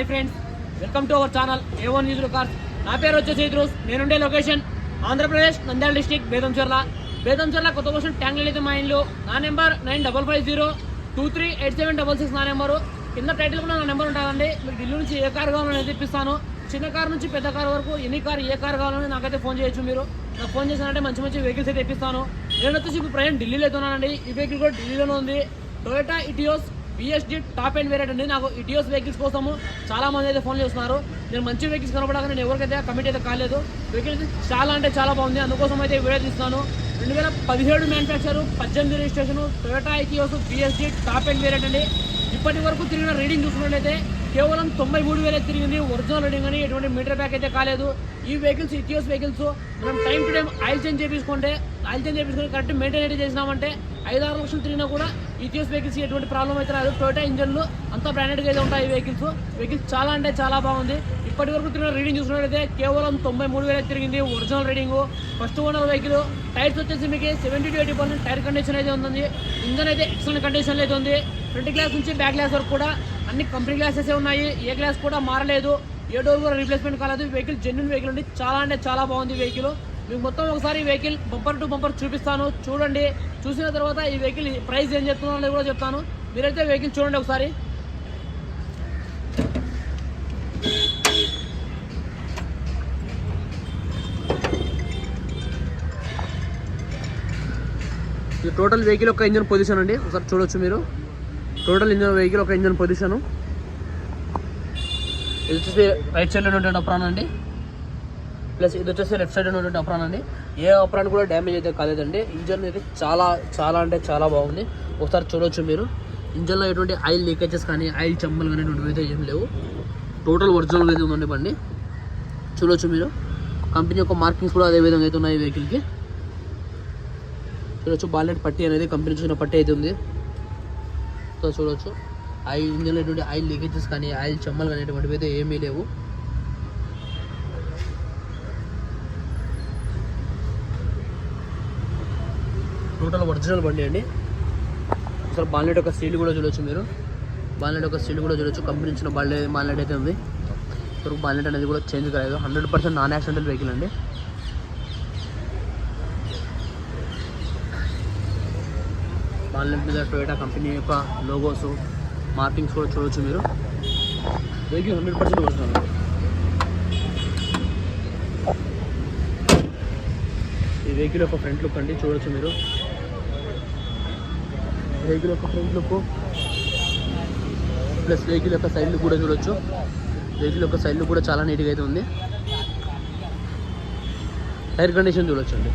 Hi friends welcome to our channel A one news cars నా పేరు వచ్చేసి ఇద్రూస్ నేనుండే లొకేషన్. ఆంధ్రప్రదేశ్ నంద్యాల డిస్టిక్ బేదంచర్ల. బేదంచర్ల కొత్త క్వశ్చన్ ట్యాంక్ అయితే మా ఇంట్లో నా number nine double five zero two three eight seven double six నా నెంబరు. కింద టైటిల్ కూడా నా నెంబర్ ఉంటుందండి. మీరు ఢిల్లీ నుంచి ఏ కార్ కావాలని తెప్పిస్తాను చిన్న కార్ నుంచి పెద్ద కార్ వరకు ఎన్ని కార్ ఏ కార్ కావాలని నాకైతే ఫోన్ చేయొచ్చు మీరు. నాకు ఫోన్ చేసినంటే మంచి మంచి వెహికల్స్ అయితే తెప్పిస్తాను నేను వచ్చేసి ఇప్పుడు ప్రజెంట్ ఢిల్లీలో అవుతున్నానండి ఈ వెహికల్ కూడా ఢిల్లీలోనే ఉంది. Toyota Etios BSD top and variant అండి నాకు ఇటియోస్ వెహికల్స్ కోసము చాలామంది అయితే ఫోన్ చేస్తున్నారు. నేను మంచి వెహికల్స్ కనపడాక నేను ఎవరికైతే కమిటీ అయితే కాలేదు. వెహికల్స్ చాలా అంటే చాలా బాగుంది. అందుకోసం అయితే వీడియో తీస్తున్నాను. రెండు వేల పదిహేడు మ్యానుఫ్యాక్చర్ పద్దెనిమిది registration Toyota Etios BSD top and variant అండి. ఇప్పటి వరకు తిరిగిన రీడింగ్ చూసుకున్నట్లయితే కేవలం తొంభై మూడు వేలే తిరిగింది. ఒరిజినల్ రీడింగ్ అని ఎటువంటి మీటర్ బ్యాక్ అయితే కాలేదు. ఈ వెహికల్స్ ఇటీఎస్ వెహికల్స్ మనం time to time oil change చేపించుకుంటే oil change చేపించుకొని కరెక్ట్ మెయింటైన్ అయితే చేసినామంటే ఐదు ఆరు లక్షలు తిరిగినా కూడా ఈటీఎస్ వెహికల్స్ ఎటువంటి ప్రాబ్లం అయితే రాదు. టొయోటా ఇంజన్లు అంతా బ్రాండెడ్గా అయితే ఉంటాయి ఈ వెహికల్స్ వెహికల్స్ చాలా అంటే చాలా బాగుంది. ఇప్పటి వరకు తిరిగిన రీడింగ్ చూసినట్లయితే కేవలం తొంభై మూడు వేలే తిరిగింది original reading first owner vehicle tyres వచ్చేసి మీకు seventy to eighty percent tyre condition అయితే ఉంది ఇంజన్ అయితే ఎక్సలెంట్ కండిషన్లో అయితే ఉంది. ఫ్రంట్ గ్లాస్ నుంచి బ్యాక్ గ్లాస్ వరకు కూడా అన్ని కంపెనీ గ్లాసెస్ ఉన్నాయి. ఏ గ్లాస్ కూడా మారలేదు. ఏ డోర్ కూడా రీప్లేస్మెంట్ కాలేదు. వెహికల్ జెన్యున్ వెహికల్ ఉంది. చాలా అంటే చాలా బాగుంది వెహికల్ మీకు మొత్తం ఒకసారి వెహికల్ బంపర్ టు బంపర్ చూపిస్తాను. చూడండి. చూసిన తర్వాత ఈ వెహికల్ ప్రైస్ ఏం చెప్తున్నారో కూడా చెప్తాను. మీరైతే వెహికల్ చూడండి ఒకసారి. ఇది టోటల్ వెహికల్ ఒక ఇంజన్ పొజిషన్ అండి. ఒకసారి చూడొచ్చు మీరు. టోటల్ ఇంజన్ వెహికల్ ఒక ఇంజన్ పొజిషను ఇది వచ్చేసి రైట్ సైడ్లో ఉన్నటువంటి అప్రాన్ అండి. ప్లస్ ఇది వచ్చేసి లెఫ్ట్ సైడ్ ఉన్నటువంటి అప్రాన్ అండి. ఏ అప్రాన్ కూడా డ్యామేజ్ అయితే కాలేదండి. ఇంజన్ అయితే చాలా చాలా అంటే చాలా బాగుంది. ఒకసారి చూడవచ్చు మీరు. ఇంజన్లో ఎటువంటి ఆయిల్ లీకేజెస్ కానీ ఆయిల్ చెమ్మలు కానీ అయితే ఏం లేవు. టోటల్ ఒరిజినల్ అయితే ఉందండి బండి. చూడవచ్చు మీరు. కంపెనీ యొక్క మార్కింగ్స్ కూడా అదే విధంగా అయితే ఉన్నాయి వెహికల్కి చూడొచ్చు బాలెట్ పట్టి అనేది కంపెనీ చూసిన పట్టి అయితే ఉంది. సో చూడవచ్చు ఆయిల్ ఇంజన్లో ఎటువంటి ఆయిల్ లీకేజెస్ కానీ ఆయిల్ చెమ్మలు కానీ ఎటువంటివి అయితే ఏమీ లేవు. టోటల్ ఒరిజినల్ బండి అండి. అసలు బాలెట్ యొక్క సీల్ కూడా చూడొచ్చు మీరు. బాలెట్ యొక్క సీల్ కూడా చూడొచ్చు. కంపెనీ ఇచ్చిన బాలే బాలెట్ అయితే ఉంది. ఇప్పుడు బాలెట్ అనేది కూడా చేంజ్ కాలేదు. Hundred percent non accidental vehicle అండి. బాలెట్ మీద టొయోటా కంపెనీ యొక్క లోగోస్ మార్కింగ్స్ కూడా చూడవచ్చు మీరు. వెహికల్ హండ్రెడ్ పర్సెంట్ ఒరిజినల్ ఈ వెహికల్ యొక్క ఫ్రంట్ లుక్ అండి చూడవచ్చు మీరు. వెహికల్ యొక్క ఫ్రంట్ లుక్ ప్లస్ వెహికల్ యొక్క సైడ్ లుక్ కూడా చూడొచ్చు. వెహికల్ యొక్క సైడ్ లుక్ కూడా చాలా నీట్గా అయితే ఉంది. టైర్ కండిషన్ చూడొచ్చు అండి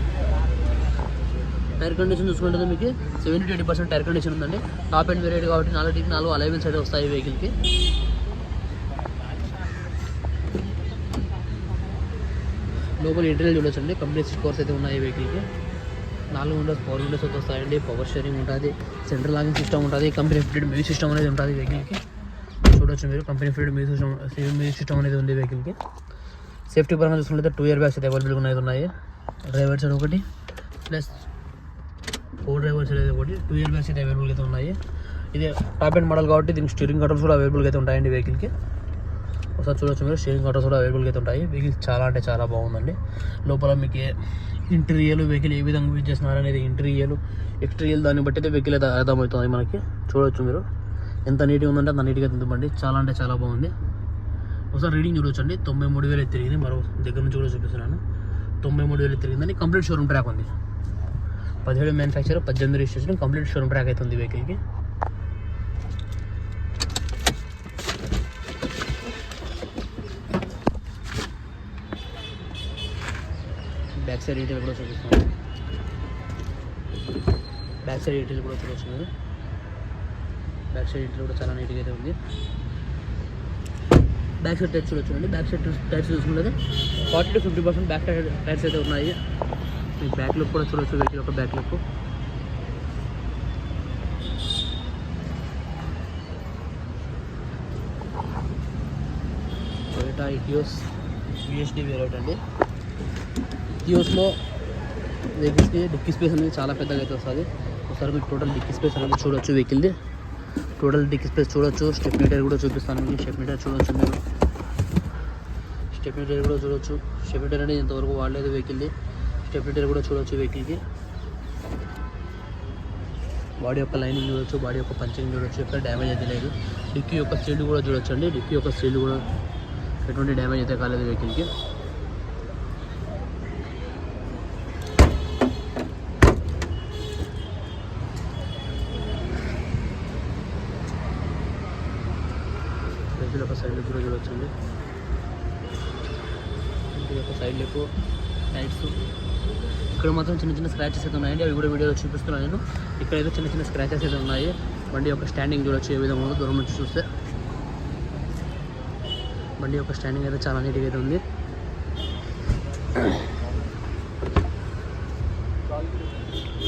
టైర్ కండిషన్ చూసుకుంటే మీకు seventy eighty percent tyre condition ఉందండి. టాప్ అండ్ వెరైటీ కాబట్టి నాలుగు నాలుగు అలైవెన్స్ అయితే వస్తాయి వెహికల్కి లోపల ఇంటీరియర్ చూడొచ్చండి. కంపెనీ స్కోర్స్ అయితే ఉన్నాయి వెహికల్కి నాలుగు విండోస్ పవర్ విండోస్ అయితే వస్తాయండి. పవర్ షేరింగ్ ఉంటుంది. సెంట్రల్ లాగింగ్ సిస్టమ్ ఉంటుంది. కంపెనీ ఫిటెడ్ మ్యూజిక్ సిస్టమ్ అనేది ఉంటుంది వెహికల్కి చూడొచ్చు మీరు. Company fitted music system music system అనేది ఉంది వెహికల్కి సేఫ్టీ పరంగా చూసుకుంటే టూ ఇయర్ బ్యాగ్స్ అయితే అవైలబుల్గా ఉన్నాయి. డ్రైవర్ సైడ్ ఒకటి. ప్లస్ ఫోర్ డ్రైవర్స్ అనేది అయితే ఒకటి టూ ఇయర్ బ్యాగ్స్ అయితే అవైలబుల్ అయితే ఉన్నాయి. ఇది టాప్ అండ్ మోడల్ కాబట్టి దీనికి స్టీరింగ్ కంట్రోల్స్ కూడా అవైలబుల్గా అయితే ఉంటాయండి వెహికల్కి ఒకసారి చూడొచ్చు మీరు స్టీరింగ్ కంట్రోల్స్ కూడా అవైలబుల్గా అయితే ఉంటాయి. వెహికల్ చాలా అంటే చాలా బాగుందండి. లోపల మీకు ఇంటీరియల్ వెహికల్ ఏ విధంగా యూజ్ చేస్తున్నారు అనేది ఇంటీరియల్ ఎక్స్టీరియర్ దాన్ని బట్టి అయితే వెహికల్ అయితే అర్థమవుతుంది మనకి. చూడొచ్చు మీరు. ఎంత నీట్గా ఉందంటే అంత నీట్గా తిందండి చాలా అంటే చాలా బాగుంది. ఒకసారి రీడింగ్ చూడొచ్చు అండి తొంభై మూడు వేలు తిరిగింది. మరో దగ్గర నుంచి కూడా చూపిస్తున్నాను. తొంభై మూడు వేలు తిరిగిందని కంప్లీట్ షోరూమ్ ట్రాక్ ఉంది. పదిహేడు మ్యానుఫ్యాక్చర్ పద్దెనిమిది రిజిస్ట్రేషన్ కంప్లీట్ షోరూమ్ ట్రాక్ అవుతుంది వెహికల్కి బ్యాక్ సైడ్ డీటెయిల్ కూడా చూపిస్తాను. బ్యాక్ సైడ్ డీటెయిల్ కూడా చూడవచ్చు మీరు బ్యాక్ సైడ్ డీటెయిల్ కూడా చాలా నీట్గా అయితే ఉంది. బ్యాక్ సైడ్ టైర్స్ చూడొచ్చు అండి బ్యాక్ సైడ్ టైర్స్ చూసుకుంటే forty to fifty percent back tyres అయితే ఉన్నాయి. మీకు బ్యాక్ లుక్ కూడా చూడొచ్చు వెహికల్ యొక్క back look Toyota Etios USD అండి. ఇటియోస్లో వెహికల్స్కి డిక్కీ స్పేస్ అనేది చాలా పెద్దగా అయితే వస్తుంది. ఒకసారి మీకు టోటల్ డిక్కీ స్పేస్ అనేది చూడొచ్చు వెహికల్ది. టోటల్ డిక్ స్పేస్ చూడొచ్చు. స్టెప్ మీటర్ కూడా చూపిస్తాను మీకు. స్టెప్ మీటర్ చూడొచ్చు మీరు. స్టెప్ మీటర్ కూడా చూడొచ్చు. స్టెప్ మీటర్ అనేది ఇంతవరకు వాడలేదు వెహికల్ది. స్టెప్ కూడా చూడొచ్చు వెహికల్కి బాడీ యొక్క లైనింగ్ చూడొచ్చు బాడీ యొక్క పంచింగ్ చూడొచ్చు ఎక్కడ డ్యామేజ్ అయితే లేదు. డిక్కీ యొక్క సీల్డ్ కూడా చూడొచ్చు అండి డిక్కీ యొక్క సీల్డ్ కూడా ఎటువంటి డ్యామేజ్ అయితే కాలేదు వెహికల్కి వెహికల్ యొక్క సైడ్ కూడా చూడొచ్చండి. ఇంటి యొక్క సైడ్ లెక్కు టైట్స్ ఇక్కడ మాత్రం చిన్న చిన్న స్క్రాచెస్ అయితే ఉన్నాయండి. అవి కూడా వీడియోలో చూపిస్తున్నాను నేను. ఇక్కడ అయితే చిన్న చిన్న స్క్రాచెస్ అయితే ఉన్నాయి. బండి యొక్క స్టాండింగ్ చూడొచ్చు ఏ విధంగా ఉందో దూరం నుంచి చూస్తే. బండి యొక్క స్టాండింగ్ అయితే చాలా నీట్గా అయితే ఉంది.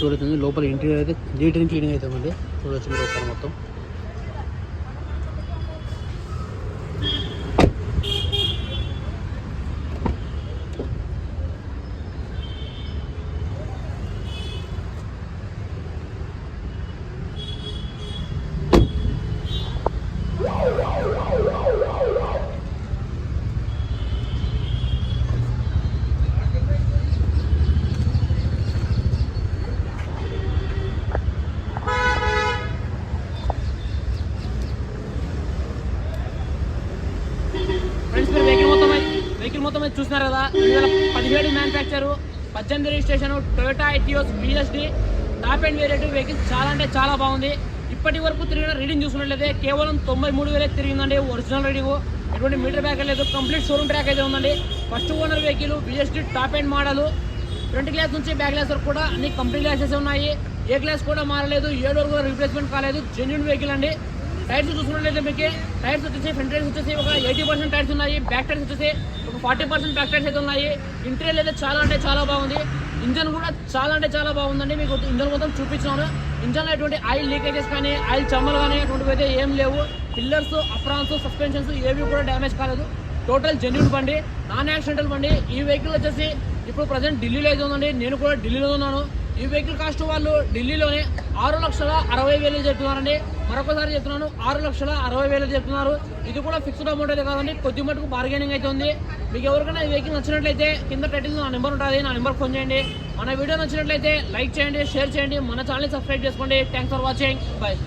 చూడొచ్చు లోపల ఇంటీరియర్ అయితే నీట్ అండ్ క్లీనింగ్ అయితే ఉంది. చూడొచ్చు మీరు మొత్తం ఫ్రెండ్స్ మీరు వెహికల్ మొత్తం అయితే- వెహికల్ మొత్తం అయితే చూస్తున్నారు కదా. రెండు వేల పదిహేడు మ్యానుఫ్యాక్చర్ పద్దెనిమిది registration Toyota Etios BSD top and variant vehicle చాలా అంటే చాలా బాగుంది. ఇప్పటి వరకు తిరిగిన రీడింగ్ చూసుకున్నట్లయితే కేవలం తొంభై మూడు వేలే తిరిగిందండి ఒరిజినల్ రీడింగ్ ఎటువంటి మీటర్ బ్యాక్ లేదు కంప్లీట్ షోరూమ్ ట్రాక్ అయితే ఉందండి. First owner vehicle BSD top and model front glass నుంచి బ్యాక్ గ్లాస్ వరకు కూడా అన్ని కంప్లీట్ గ్లాసెస్ ఉన్నాయి. ఏ గ్లాస్ కూడా మారలేదు ఏడు వరకు కూడా రీప్లేస్మెంట్ కాలేదు. జెన్యున్ వెహికల్ అండి. టైర్స్ చూసుకున్నట్లయితే మీకు టైర్స్ వచ్చేసి ఫ్రంట్ టైర్స్ వచ్చేసి ఒక ఎయిటీ పర్సెంట్ టైర్స్ ఉన్నాయి. బ్యాక్ టైర్స్ వచ్చేసి ఒక ఫార్టీ పర్సెంట్ ఫ్యాక్టరీస్ అయితే ఉన్నాయి. ఇంటీరియర్ అయితే చాలా అంటే చాలా బాగుంది. ఇంజన్ కూడా చాలా అంటే చాలా బాగుందండి. మీకు ఇంజన్ మొత్తం చూపించాను ఇంజన్లో ఎటువంటి ఆయిల్ లీకేజెస్ కానీ ఆయిల్ చమ్మలు కానీ అటువంటివి అయితే ఏం లేవు. పిల్లర్స్ అప్రాన్స్ సస్పెన్షన్స్ ఏవి కూడా డ్యామేజ్ కాలేదు. టోటల్ జెన్యున్ బండి నాన్ యాక్సిడెంటల్ బండి. ఈ వెహికల్ వచ్చేసి ఇప్పుడు ప్రజెంట్ ఢిల్లీలో అయితే ఉందండి. నేను కూడా ఢిల్లీలో ఉన్నాను. ఈ వెహికల్ కాస్ట్ వాళ్ళు ఢిల్లీలోనే ఆరు లక్షల అరవై వేలు చెప్తున్నారండి. మరొకసారి చెప్తున్నాను ఆరు లక్షల అరవై వేలు చెప్తున్నారు. ఇది కూడా ఫిక్స్డ్ అమౌంట్ అయితే కాదండి కొద్ది మటుకు బార్గెనింగ్ అయితే ఉంది. మీకు ఎవరికైనా ఈ వెహికల్ నచ్చినట్లయితే కింద టైటిల్ నా నెంబర్ ఉంటుంది నా నెంబర్ ఫోన్ చేయండి. మన వీడియో నచ్చినట్లయితే లైక్ చేయండి షేర్ చేయండి. మన ఛానల్ సబ్స్క్రైబ్ చేసుకోండి. Thanks for watching bye